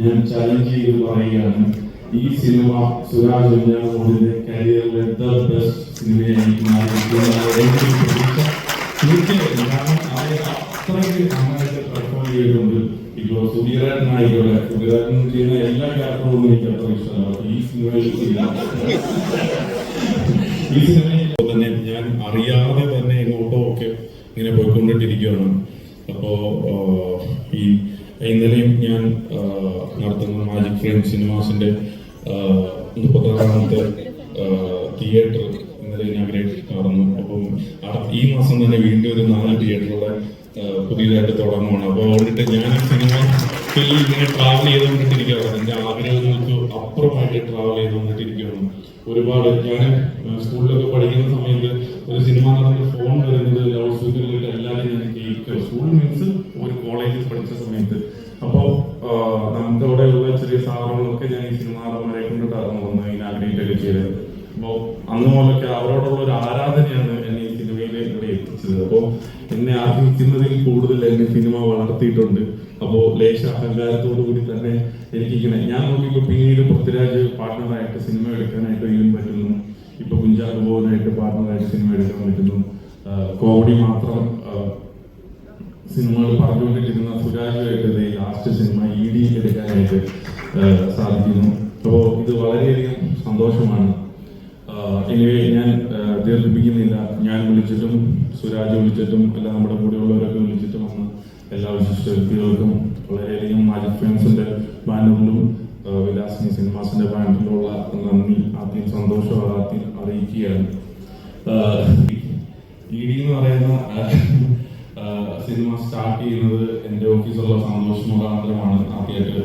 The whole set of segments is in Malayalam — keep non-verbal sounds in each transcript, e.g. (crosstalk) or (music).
ഞാൻ ചലഞ്ച് ചെയ്ത് പറയുകയാണ്. ഈ സിനിമ സുരാജ് വെഞ്ഞാറമൂടിന്റെ കരിയറിലെ ദ ബെസ്റ്റ് സിനിമയായിരിക്കും തീർച്ചയായിട്ടും. കാരണം അത്രയ്ക്ക് സുധീരൻ ചെയ്യുന്ന എല്ലാ ക്യാരക്ടറും എനിക്ക് അത്ര ഇഷ്ടമല്ല. ഈ സിനിമയിൽ ഈ സിനിമയിൽ തന്നെ ഞാൻ അറിയാതെ തന്നെ എങ്ങോട്ടോ ഒക്കെ ഇങ്ങനെ പോയിക്കൊണ്ടിട്ടിരിക്കുകയാണ് അപ്പോ ഈ ഇന്നലെയും ഞാൻ നടത്തുന്ന മാജിക് ഫ്രെയിം സിനിമാസിന്റെ മുപ്പത്താറാമത്തെ തിയേറ്റർ ഇന്നലെ ഇനാഗ്രേറ്റ് നടന്നു. അപ്പം ഈ മാസം തന്നെ വീണ്ടും ഒരു നാല് തിയേറ്ററുകളെ പുതിയതായിട്ട് തുടങ്ങുകയാണ് അപ്പോൾ അവിടുത്തെ ഞാൻ സിനിമ സിനിമ ഇങ്ങനെ ട്രാവൽ ചെയ്തുകൊണ്ടിട്ടിരിക്കുകയാണ് എന്റെ ആഗ്രഹങ്ങൾക്ക് അപ്പുറമായിട്ട് ട്രാവൽ ചെയ്തുകൊണ്ടിട്ടിരിക്കുകയാണ് ഒരുപാട് ഞാൻ സ്കൂളിലൊക്കെ പഠിക്കുന്ന സമയത്ത് ഒരു സിനിമ നടന്ന ഫോൺ വരുന്നത് ലൗഡ് സ്പീക്കറിലിട്ട് എല്ലാവരും ഞാൻ കേൾക്കുക. സ്കൂൾ മീൻസ് പഠിച്ച സമയത്ത് അപ്പോൾ നമുക്ക് അവിടെ ഉള്ള ചെറിയ സാധനങ്ങളൊക്കെ ഞാൻ ഈ സിനിമാറന്മാരെ കടന്നു വന്ന് ഇനാഗ്രേറ്റ് ഒക്കെ ചെയ്തത് അപ്പോൾ അന്ന് മുതലൊക്കെ അവരോടുള്ള ഒരു ആരാധനയാണ് എന്നെ ഈ സിനിമയിലേക്ക് ഇവിടെ എത്തിച്ചത്. അപ്പോൾ എന്നെ ആഗ്രഹിക്കുന്നതിൽ കൂടുതൽ എന്നെ സിനിമ വളർത്തിയിട്ടുണ്ട്. അപ്പോൾ ലേശ അഹങ്കാരത്തോടു കൂടി തന്നെ എനിക്കിങ്ങനെ ഞാൻ നോക്കിയപ്പോൾ പിന്നീട് പൃഥ്വിരാജ് പാർട്ട്ണറായിട്ട് സിനിമ എടുക്കാനായിട്ട് ഇതിനും പറ്റുന്നു. ഇപ്പൊ കുഞ്ചാറ് പോകാനായിട്ട് പാർട്ട്ണറായിട്ട് സിനിമ എടുക്കാൻ പറ്റുന്നു. കോമഡി മാത്രം സിനിമകൾ പറഞ്ഞുകൊണ്ടിരിക്കുന്ന സുരാജുമായിട്ട് ലാസ്റ്റ് സിനിമ ഇ ഡി എടുക്കാനായിട്ട് സാധിക്കുന്നു. അപ്പോൾ ഇത് വളരെയധികം സന്തോഷമാണ്. എനിവേ ഞാൻ ദീർഘിപ്പിക്കുന്നില്ല. ഞാൻ വിളിച്ചിട്ടും സുരാജ് വിളിച്ചിട്ടും അല്ല നമ്മുടെ കൂടെയുള്ളവരൊക്കെ വിളിച്ചിട്ടും വന്ന എല്ലാ വിശിഷ്ട വ്യക്തികൾക്കും വളരെയധികം മാജിക് ഫാൻസിന്റെ ബാനറിലും വിലാസിനി സിനിമാസിന്റെ ബാനറിലുള്ള നന്ദി ആദ്യം സന്തോഷം ആദ്യം അറിയിക്കുകയാണ് ഇ ഡി എന്ന് പറയുന്ന സിനിമ സ്റ്റാർട്ട് ചെയ്യുന്നത് എന്റെ ഓഫീസുള്ള സന്തോഷ് മുഖാന്തരമാണ് ആദ്യമായിട്ട്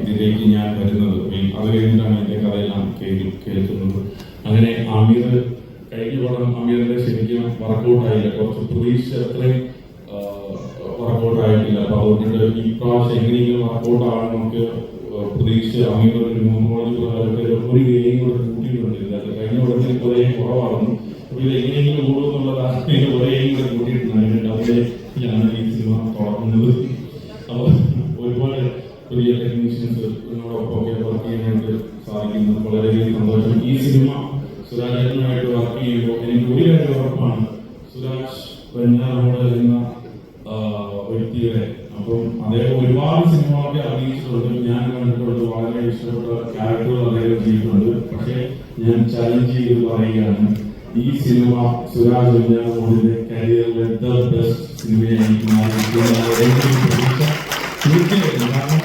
ഇതിലേക്ക് ഞാൻ വരുന്നത്. അത് കഴിഞ്ഞിട്ടാണ് എന്റെ കഥയെല്ലാം കേൾ- കേൾക്കുന്നത്. അങ്ങനെ അമീർ കഴിഞ്ഞ പടം അമീറിന്റെ ശരിക്കും വർക്കൗട്ടായില്ല. കുറച്ച് പ്രതീക്ഷ അത്രയും വർക്കൗട്ട് അപ്പൊ അതുകൊണ്ട് ഈ പ്രാവശ്യം എങ്ങനെയെങ്കിലും വർക്കൗട്ട് നമുക്ക് പ്രതീക്ഷ അമീർ ഒരു മൂന്ന് പ്രകാരമൊക്കെ ഒരു ഗെയിം കൂടെ കൂട്ടിയിട്ടുണ്ട്. കഴിഞ്ഞ പടത്തിൽ കുറേ കുറവായിരുന്നു ഇത് എങ്ങനെയെങ്കിലും കൂടുമെന്നുള്ളതാണ് കുറേ കൂടെ കൂട്ടിയിട്ടുണ്ട്. അതിന്റെ ഞാൻ ഈ സിനിമ തുടങ്ങുന്നത് അപ്പോൾ ഒരുപാട് പുതിയ ടെക്നീഷ്യൻസ് ഇതിനോടൊപ്പം ഒക്കെ വർക്ക് ചെയ്യാനായിട്ട് സാധിക്കുന്നത് വളരെയധികം സന്തോഷം. ഈ സിനിമ സുരാജനുമായിട്ട് വർക്ക് ചെയ്യുമ്പോൾ എനിക്ക് ഒരു കാര്യം ഉറപ്പാണ്. സുരാജ് വെഞ്ഞാറോട് എന്ന വ്യക്തിയുടെ അപ്പം അദ്ദേഹം ഒരുപാട് സിനിമകളൊക്കെ അഭിനയിച്ചിട്ടുണ്ട്. ഞാൻ കണ്ടിട്ടുണ്ട് വളരെ ഇഷ്ടപ്പെട്ട ക്യാരക്ടറുകൾ അദ്ദേഹം ചെയ്തിട്ടുണ്ട്. പക്ഷേ ഞാൻ ചലഞ്ച് ചെയ്ത് പറയുകയാണ്. ഈ സിനിമ സുരാജ് വെഞ്ഞാറോടിന്റെ കരിയറിലെ ദ ബെസ്റ്റ് സിനിമയായിരിക്കും കാരണം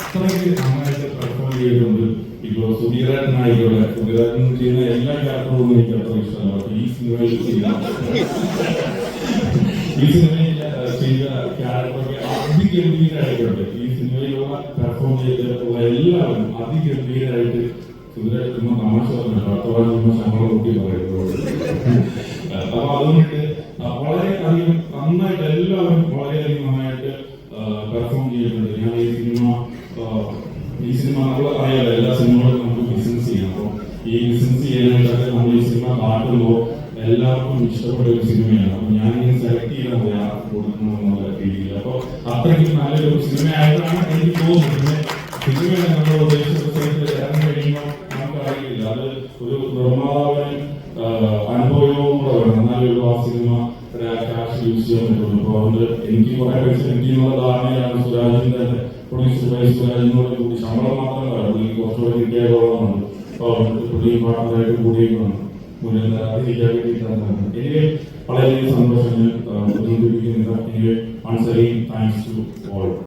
അത്രയ്ക്ക് നന്നായിട്ട് പെർഫോം ചെയ്തിട്ടുണ്ട് ഇപ്പോ സുധീരനായിക്കോട്ടെ സുധീരൻ ചെയ്യുന്ന എല്ലാ ക്യാരക്ടറും എനിക്ക് അത്ര ഇഷ്ടമല്ല. ഈ സിനിമയിൽ ഈ സിനിമയിൽ ചെയ്ത ക്യാരക്ടറൊക്കെ അതിഗംഭീരമായിട്ടുണ്ട് ഈ സിനിമയിലുള്ള പെർഫോം ചെയ്തിട്ടുള്ള സുധീരൻ ചുമ്മാ തമാശ പറഞ്ഞില്ല അടുത്ത പ്രാവശ്യം ചുമ്മാ ശമ്പളം കൂട്ടി പറയുന്നത് (laughs) അപ്പൊ അതുകൊണ്ട് വളരെ അധികം എല്ലാവരും വളരെയധികം നന്നായിട്ട് പെർഫോം ചെയ്തിട്ടുണ്ട് ഞാൻ ഈ സിനിമ ഈ സിനിമ നമ്മൾ ചെയ്യാം. അപ്പോൾ ഈ ബിസിനസ് ചെയ്യാനായിട്ടൊക്കെ നമ്മൾ ഈ എല്ലാവർക്കും ഇഷ്ടപ്പെട്ട സിനിമയാണ് അപ്പൊ ഞാൻ ഇങ്ങനെ സെലക്ട് ചെയ്താൽ മതി ആർക്ക് കൊടുക്കണം എന്നുള്ള രീതിയിൽ. അപ്പോൾ അത്രയ്ക്ക് നല്ലൊരു സിനിമയായിട്ടാണ് എനിക്ക് തോന്നുന്നത്. പിന്നെ സിനിമ നമ്മൾ ഉദ്ദേശിച്ച നിർമ്മാതാവിന് അനുഭവവും കൂടെ വേണം. എന്നാലും ആ സിനിമ ക്യാഷ് യൂസ് ചെയ്യാൻ പറ്റുള്ളൂ എനിക്ക് കുറെ പൈസ എനിക്കുള്ള ധാരണയാണ് സുരാജിന്റെ പ്രൊഡ്യൂസർ സുരാജിനോട് കൂടി ശമ്പളം മാത്രമല്ല പുള്ളി കുറച്ചുകൂടെ കിട്ടിയതോളമാണ് അപ്പോൾ പുള്ളി പാർട്ണറായിട്ട് കൂടിയേക്കാണ്. മുന്നിൽ അതിരിക്കാൻ വേണ്ടിയിട്ടാണ് എനിക്ക് വളരെയധികം സന്തോഷം ഞാൻ പ്രചോദിപ്പിക്കുന്നില്ല എനിക്ക് once again thanks to all